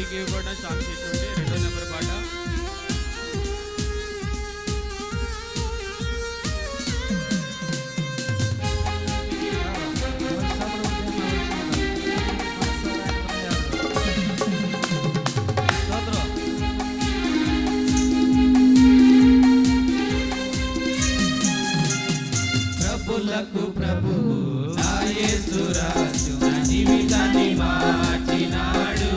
మీకు కూడా స్టార్ట్ చేసి రెండో నెంబర్ పాట. ప్రభులకు ప్రభు నా జీవితాన్ని మార్చినాడు.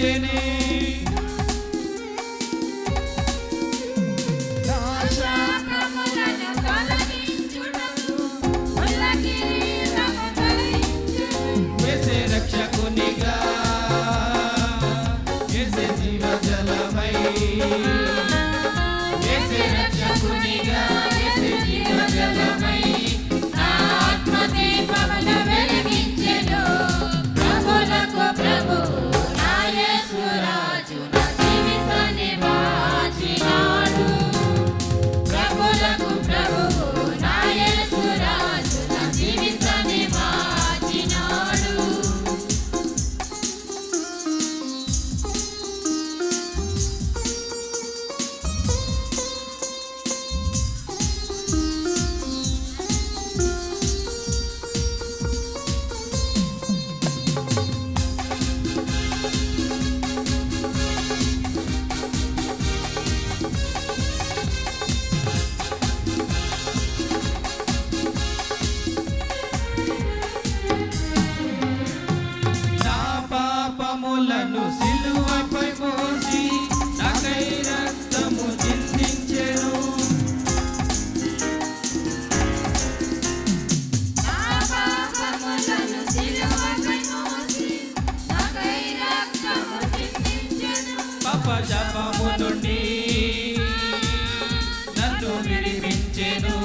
జని రక్షకునిగా జీవ జలమై శాపము నుండి నన్ను విడిపించెను.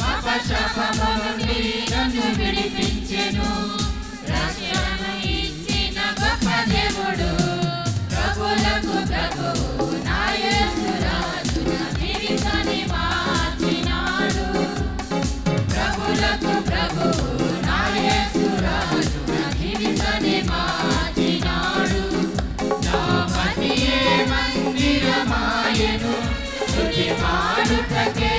పాప శాపము నుండి నన్ను విడిపించెను. రక్షణ ఇచ్చిన గొప్ప దేవుడు ప్రభులకు Guadalupe again.